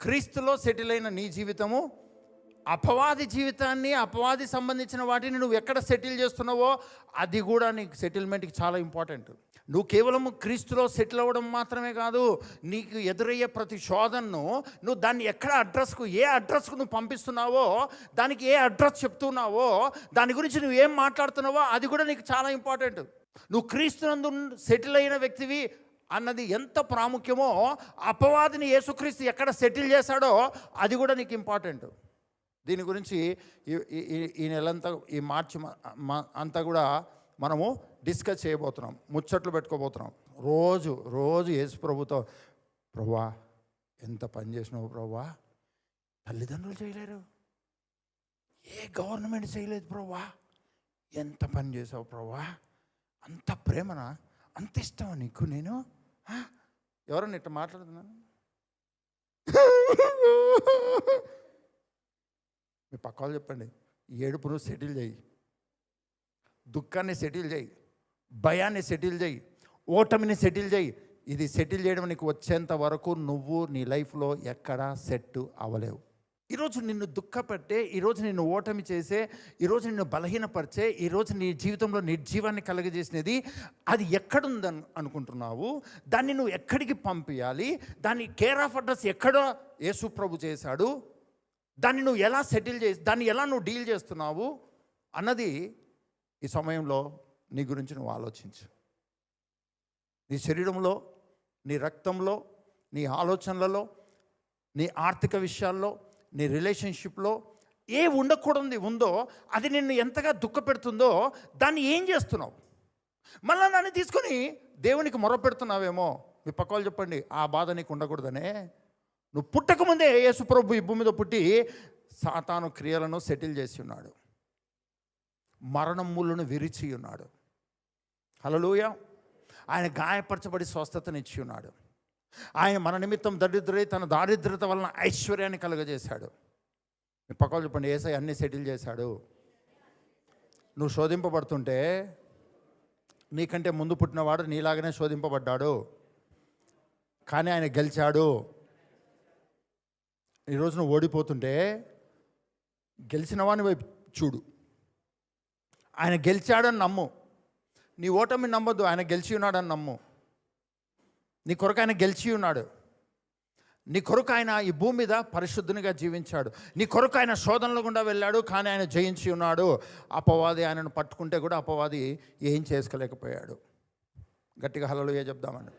క్రీస్తులో సెటిల్ అయిన నీ జీవితము అపవాది జీవితాన్ని అపవాది సంబంధించిన వాటిని నువ్వు ఎక్కడ సెటిల్ చేస్తున్నావో అది కూడా నీకు సెటిల్మెంట్కి చాలా ఇంపార్టెంట్. నువ్వు కేవలం క్రీస్తులో సెటిల్ అవ్వడం మాత్రమే కాదు నీకు ఎదురయ్యే ప్రతి శోధనను నువ్వు దాన్ని ఎక్కడ అడ్రస్కు ఏ అడ్రస్కు నువ్వు పంపిస్తున్నావో దానికి ఏ అడ్రస్ చెప్తున్నావో దాని గురించి నువ్వు ఏం మాట్లాడుతున్నావో అది కూడా నీకు చాలా ఇంపార్టెంట్. నువ్వు క్రీస్తునందు సెటిల్ అయిన వ్యక్తివి అన్నది ఎంత ప్రాముఖ్యమో అపవాదిని యేసుక్రీస్తు ఎక్కడ సెటిల్ చేశాడో అది కూడా నీకు ఇంపార్టెంట్. దీని గురించి ఈ- ఈ నెలంతా ఈ మార్చి మ- మ- అంతా కూడా మనము డిస్కస్ చేయబోతున్నాం ముచ్చట్లు పెట్టుకోబోతున్నాం. రోజు రోజు యేసు ప్రభుతో ప్రభా ఎంత పని చేసినావు ప్రభా? తల్లిదండ్రులు చేయలేరు. ఏ గవర్నమెంట్ చేయలేదు ప్రభా? ఎంత పని చేసావు ప్రభా? అంత ప్రేమన? అంత ఇష్టమా నీకు నేను? ఎవరన్నా ఇట్లా మాట్లాడుతున్నాను మీ పక్క వాళ్ళు చెప్పండి ఈ ఏడుపును సెటిల్ చేయి. దుఃఖాన్ని సెటిల్ చేయి. భయాన్ని సెటిల్ చేయి. ఓటమిని సెటిల్ చేయి. ఇది సెటిల్ చేయడం నీకు వచ్చేంత వరకు నువ్వు నీ లైఫ్లో ఎక్కడా సెట్ అవ్వలేవు. ఈరోజు నిన్ను దుఃఖపెట్టే ఈరోజు నిన్ను ఓటమి చేసే ఈరోజు నిన్ను బలహీనపరిచే ఈరోజు నీ జీవితంలో నిర్జీవాన్ని కలగజేసినది అది ఎక్కడుందని అనుకుంటున్నావు? దాన్ని నువ్వు ఎక్కడికి పంపించాలి దాని కేర్ ఆఫ్ అడ్రస్ ఎక్కడో యేసు ప్రభు చేశాడు? దాన్ని నువ్వు ఎలా సెటిల్ చేసి దాన్ని ఎలా నువ్వు డీల్ చేస్తున్నావు? అన్నది ఈ సమయంలో నీ గురించి నువ్వు ఆలోచించు. నీ శరీరంలో నీ రక్తంలో నీ ఆలోచనలలో నీ ఆర్థిక విషయాల్లో నీ రిలేషన్షిప్లో ఏ ఉండకూడదు ఉందో అది నిన్ను ఎంతగా దుఃఖపెడుతుందో దాన్ని ఏం చేస్తున్నావు? మళ్ళీ దాన్ని తీసుకొని దేవునికి మొరపెడుతున్నావేమో? మీ పక్క వాళ్ళు చెప్పండి ఆ బాధ నీకు ఉండకూడదనే. నువ్వు పుట్టకముందే యేసుప్రభు ఈ మీద పుట్టి సాతాను క్రియలను సెటిల్ చేసి ఉన్నాడు. మరణం ముళ్ళను విరిచి ఉన్నాడు. హలలుయ ఆయన గాయపరచబడి స్వస్థతనిచ్చి ఉన్నాడు. ఆయన మన నిమిత్తం దరిద్రుడై తన దారిద్రత వలన ఐశ్వర్యాన్ని కలుగజేశాడు. మీ చెప్పండి ఏసై అన్ని సెటిల్ చేశాడు. నువ్వు శోధింపబడుతుంటే నీకంటే ముందు పుట్టినవాడు నీలాగానే శోధింపబడ్డాడు. కానీ ఆయన గెలిచాడు. ఈరోజు నువ్వు ఓడిపోతుంటే గెలిచిన వాని వైపు చూడు. ఆయన గెలిచాడని నమ్ము. నీ ఓటమి నమ్మొద్దు ఆయన గెలిచి ఉన్నాడని నమ్ము. నీ కొరకు ఆయన గెలిచి ఉన్నాడు. నీ కొరకు ఆయన ఈ భూమి మీద పరిశుద్ధునిగా జీవించాడు. నీ కొరకు ఆయన శోధనల గుండా వెళ్ళాడు కానీ ఆయన జయించి ఉన్నాడు. అపవాది ఆయనను పట్టుకుంటే కూడా అపవాది ఏం చేసుకోలేకపోయాడు. గట్టిగా హలలుగా చెప్దామండి